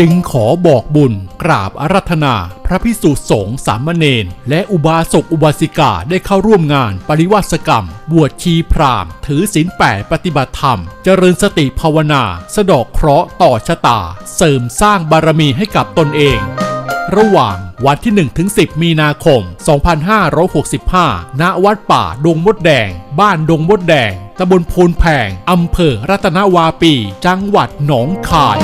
จึงขอบอกบุญกราบอารัธนา พระพิสุสงฆ์สามเณรและอุบาสกอุบาสิกาได้เข้าร่วมงานปริวาสกรรม บวชชีพราหมณ์ ถือศีลแปดปฏิบัติธรรม เจริญสติภาวนา สะดอกเคราะห์ต่อชะตา เสริมสร้างบารมีให้กับตนเอง ระหว่างวันที่ 1 ถึง 10 มีนาคม 2565 ณ วัดป่า ดงมดแดง บ้านดงมดแดง ตำบลโพนแพง อำเภอรัตนวาปี จังหวัดหนองคาย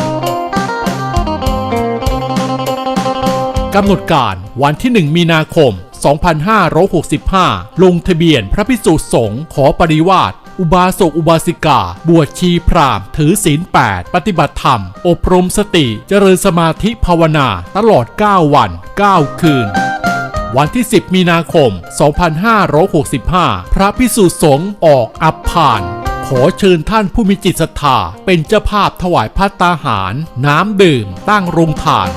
กำหนดการวันที่ 1 มีนาคม 2565 ลงทะเบียนพระพิสุสงฆ์ขอปริวาสอุบาสกอุบาสิกา บวชชีพรามถือศีล 8 ปฏิบัติธรรม อบรมสติ เจริญสมาธิภาวนา ตลอด 9 วัน 9 คืน วันที่ 10 มีนาคม 2565 พระพิสุสงฆ์ออกอับผ่าน ขอเชิญท่านผู้มีจิตศรัทธา เป็นเจ้าภาพถวายพัตตาหาร น้ำดื่ม ตั้งโรงทาน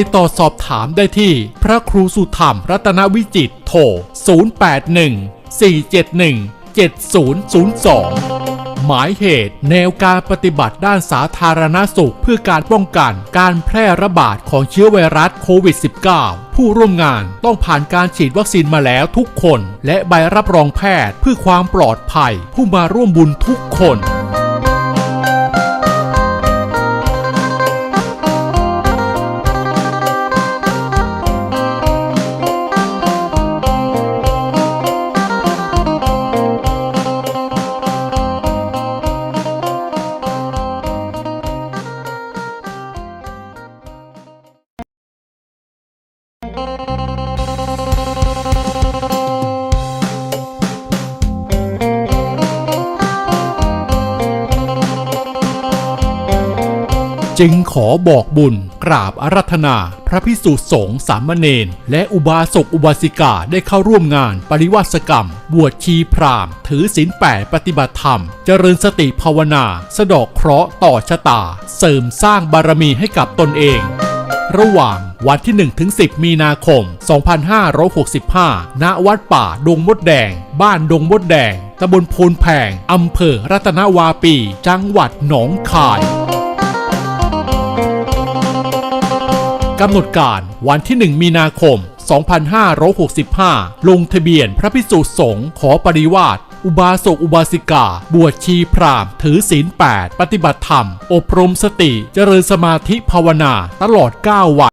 ติดต่อสอบถามได้ที่ พระครูสุธรรมรัตนวิจิตโทร 081 471 7002 หมายเหตุแนวการปฏิบัติด้านสาธารณสุขเพื่อการป้องกันการแพร่ระบาดของเชื้อไวรัสโควิด -19 ผู้ร่วมงานต้องผ่านการฉีดวัคซีนมาแล้วทุกคน และใบรับรองแพทย์เพื่อความปลอดภัยผู้มาร่วมบุญทุกคน จึงขอบอกบุญกราบอารัธนา พระพิสุสงฆ์สามเณรและอุบาสกอุบาสิกาได้เข้าร่วมงานปริวาสกรรม บวชชีพราหมณ์ ถือศีลแปดปฏิบัติธรรม เจริญสติภาวนา สะดอกเคราะห์ต่อชะตา เสริมสร้างบารมีให้กับตนเอง ระหว่างวันที่ 1 ถึง 10 มีนาคม 2565 ณ วัดป่า ดงมดแดง บ้านดงมดแดง ตำบลโพนแพง อำเภอรัตนวาปี จังหวัดหนองคาย กำหนดการวันที่ 1 มีนาคม 2565 ลงทะเบียนพระพิสุสงฆ์ขอปริวาสอุบาสกอุบาสิกา บวชชีพราหมณ์ ถือศีล 8 ปฏิบัติธรรม อบรมสติ เจริญสมาธิภาวนา ตลอด 9 วัน